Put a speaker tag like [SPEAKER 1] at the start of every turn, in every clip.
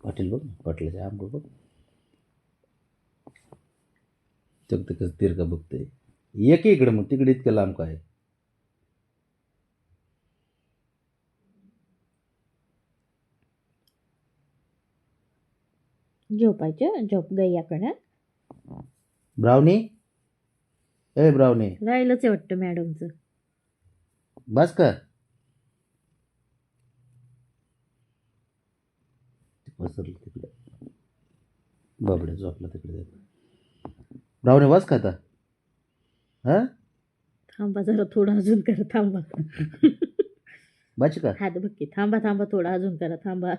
[SPEAKER 1] पाटील बघ ना पाटलाच्या आंबो बघ चक ते कसं तिरका बघतोय. एक इकडे मग तिकडे इतकं लांब काय?
[SPEAKER 2] झोपायचं झोप गैयाकडं.
[SPEAKER 1] ब्राउनी ए ब्राउनी
[SPEAKER 2] राहिलंच आहे वाटतं मॅडमचं.
[SPEAKER 1] बस का पसरलं तिकडे. बाबड्या झोपला तिकडे ब्राउनी बस का आता? हा?
[SPEAKER 2] थांबा जरा थोडं अजून करा थांबा.
[SPEAKER 1] बच का
[SPEAKER 2] हात बघ की थांबा थांबा थोडं अजून करा थांबा.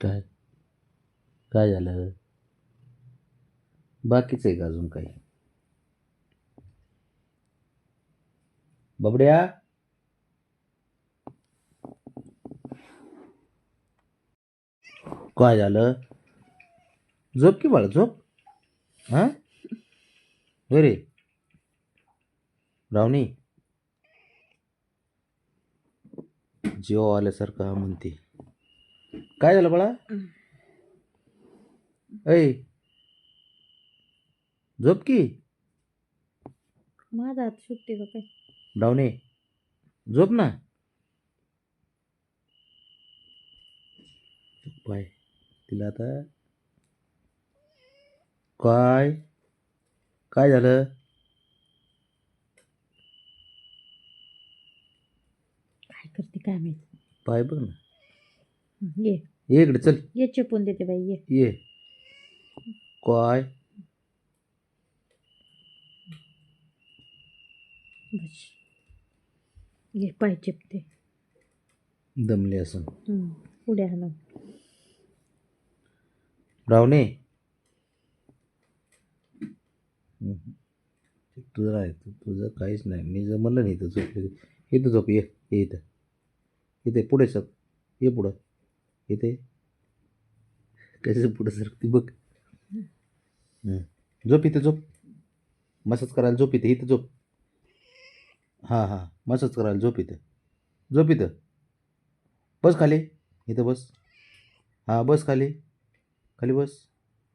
[SPEAKER 1] काय? काय झालं? बाकीच आहे का अजून काही? बबड्या? काय झालं? झोप की बाळा झोप? हा? रे रावणी? जीव आल्यासारखं म्हणते. काय झालं बाळा? ऐ. झोप की?
[SPEAKER 2] माझा हात सुट्टी का काय?
[SPEAKER 1] डावणे झोप ना. पाय तिला आता काय काय झालं?
[SPEAKER 2] काय करते काय माहिती?
[SPEAKER 1] पाय बघ ना.
[SPEAKER 2] ये.
[SPEAKER 1] ये इकडे चल.
[SPEAKER 2] ये चेपून देते बाई ये.
[SPEAKER 1] ये. काय?
[SPEAKER 2] बस. ये पाय चेपते.
[SPEAKER 1] दमले असं
[SPEAKER 2] हं, पुढे आणून
[SPEAKER 1] रावणे. तुझं तु- तुझं काहीच नाही. मी जर म्हणलं नाही इथं झोपले. इथं झोप ये ये इथं. इथे पुढे सर ये पुढं. इथे. कसं पुढं सरकती बघ. हं. झोप इथे झोप. मसाज करायला झोप इथे. इथं झोप. हां हां. मसाज करायला झोप इथं झोप इथं बस खाली. इथं बस. हां बस खाली. खाली बस.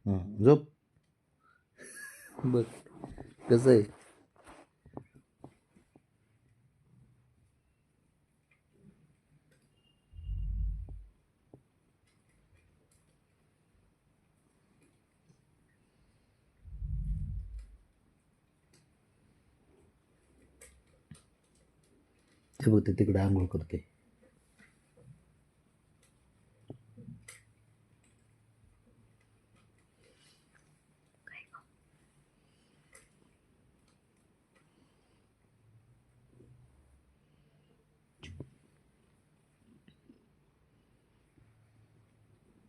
[SPEAKER 1] हां झोप. बघ कसं आहे? हे बघते तिकडे आंघोळ करते.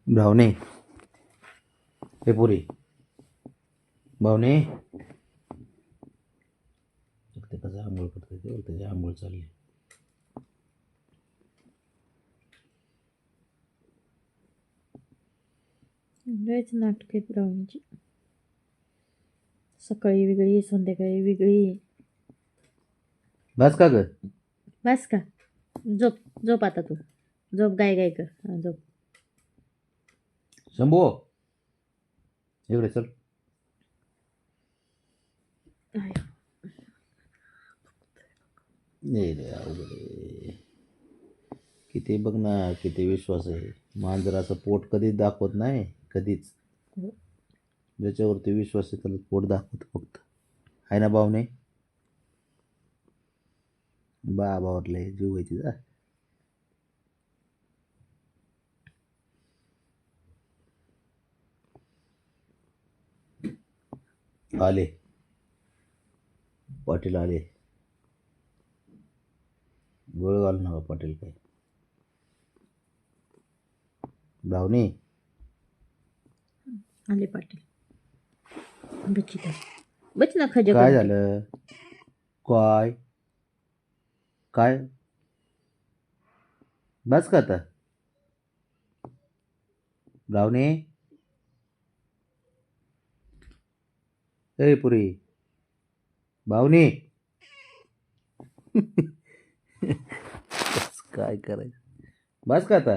[SPEAKER 1] भावने हे पुरी. भावने. ते कसं आंघोळ करते ते? त्याची आंघोळ चालली.
[SPEAKER 2] लयच नाटक आहेत ब्राऊनची सकाळी वेगळी संध्याकाळी वेगळी
[SPEAKER 1] बस का ग
[SPEAKER 2] बस का झोप झोप आता तू झोप गाय गाय कर हा, झोप
[SPEAKER 1] शंभू इकडे चल रे अवघड आहे. किती बघ ना किती विश्वास आहे मांजराचं पोट कधीच दाखवत नाही कधीच.
[SPEAKER 2] हो.
[SPEAKER 1] ज्याच्यावरती विश्वास आहे त्याला पोट दाखवत फक्त. आहे ना भावने? बा बावरले जीव आहे तिचा. आले. पाटील आले. गोळ घालू नका पाटील काय? भावनी?
[SPEAKER 2] आले पाटील. बची बच ना खज
[SPEAKER 1] काय झालं? काय? काय? बस का आता? भावनी ए पुरी. भावनी काय करायचं? बस का आता?